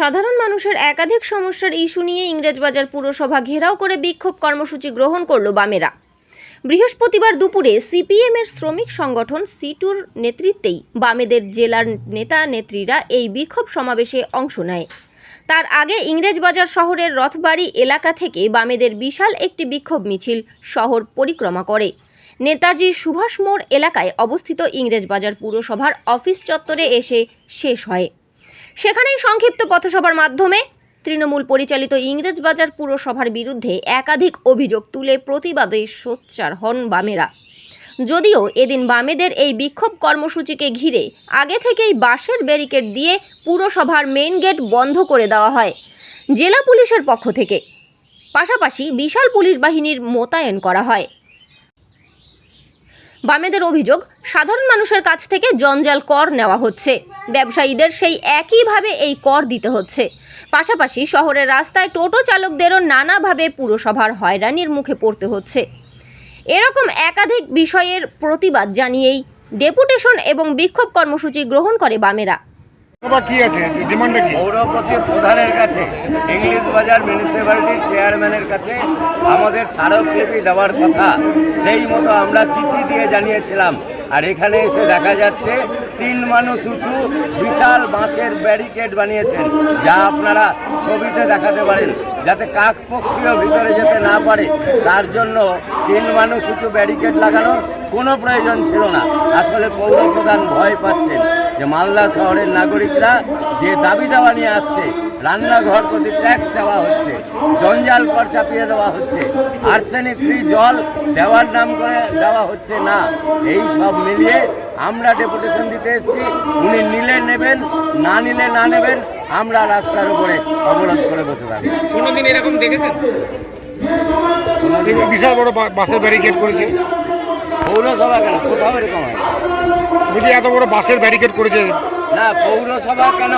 সাধারণ মানুষের একাধিক সমস্যার ইস্যু নিয়ে ইংরেজবাজার পুরসভা ঘেরাও করে বিক্ষোভ কর্মসূচি গ্রহণ করল বামেরা। বৃহস্পতিবার দুপুরে সিপিএমের শ্রমিক সংগঠন সিটুর নেতৃত্বেই বামেদের জেলার নেতা নেত্রীরা এই বিক্ষোভ সমাবেশে অংশ নেয়। তার আগে ইংরেজবাজার শহরের রথবাড়ি এলাকা থেকে বামেদের বিশাল একটি বিক্ষোভ মিছিল শহর পরিক্রমা করে। নেতাজি সুভাষ মোড় এলাকায় অবস্থিত ইংরেজবাজার পুরসভার অফিস চত্বরে এসে শেষ হয়। সেখানেই সংক্ষিপ্ত পথসভার মাধ্যমে তৃণমূল পরিচালিত ইংরেজবাজার পুরসভার বিরুদ্ধে একাধিক অভিযোগ তুলে প্রতিবাদে সোচ্চার হন বামেরা। যদিও এদিন বামেদের এই বিক্ষোভ কর্মসূচিকে ঘিরে আগে থেকেই বাঁশের ব্যারিকেড দিয়ে পুরসভার মেইন গেট বন্ধ করে দেওয়া হয় জেলা পুলিশের পক্ষ থেকে। পাশাপাশি বিশাল পুলিশ বাহিনীর মোতায়েন করা হয়। বামেদের অভিযোগ, সাধারণ মানুষের কাছ থেকে জঞ্জাল কর নেওয়া হচ্ছে। ব্যবসায়ীদের সেই একইভাবে এই কর দিতে হচ্ছে। পাশাপাশি শহরের রাস্তায় টোটো চালকদেরও নানাভাবে পুরসভার হয়রানির মুখে পড়তে হচ্ছে। এরকম একাধিক বিষয়ের প্রতিবাদ জানিয়েই ডেপুটেশন এবং বিক্ষোভ কর্মসূচি গ্রহণ করে বামেরা। আবার কি আছে? ডিমান্ডটা কি? পৌরপতি প্রধানের কাছে, ইংলিশ বাজার মিউনিসিপ্যালিটির চেয়ারম্যানের কাছে আমাদের স্মারকলিপি দেওয়ার কথা, সেই মতো আমরা চিঠি দিয়ে জানিয়েছিলাম। আর এখানে এসে দেখা যাচ্ছে তিন মানুষ উঁচু বিশাল বাঁশের ব্যারিকেড বানিয়েছেন, যা আপনারা ছবিতে দেখাতে পারেন, যাতে কাক পক্ষীয় ভিতরে যেতে না পারে। তার জন্য তিন মানুষ উঁচু ব্যারিকেড লাগানোর কোনো প্রয়োজন ছিল না। আসলে পৌর প্রধান ভয় পাচ্ছেন যে মালদা শহরের নাগরিকরা যে দাবি দাওয়া নিয়ে আসছে, রান্নাঘর প্রতি ট্যাক্স চাওয়া হচ্ছে জঞ্জাল কর চাপিয়ে দেওয়া হচ্ছে। আর্সেনিক ফ্রি জল দেওয়ার নাম করে দেওয়া হচ্ছে না। এই সব মিলিয়ে আমরা ডেপুটেশন দিতে এসেছি। উনি নিলে নেবেন না নিলে না নেবেন আমরা রাস্তার উপরে অবরোধ করে বসে থাকি। কোনোদিন এরকম দেখেছেন? বিশাল বড় বাসের ব্যারিকেড করেছে। পৌরসভা কেন? কোথাও এরকম হয় না। যদি এত বড় বাসের ব্যারিকেড করেছে। না পৌরসভা কেন?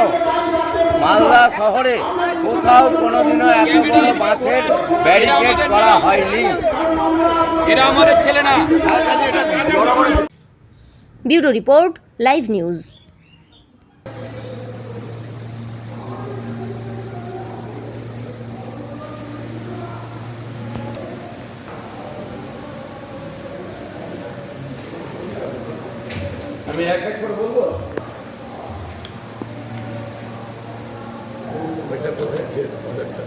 মালদা শহরে কোথাও কোনোদিনও এত বড় বাসের ব্যারিকেড করা হয়নি। এরা আমাদের ছেলে না। Bureau report live news. আমি এক এক করে বলব?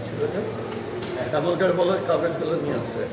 ছিল যে কাগজটার বলো কাগজগুলো নিয়ে আসবে।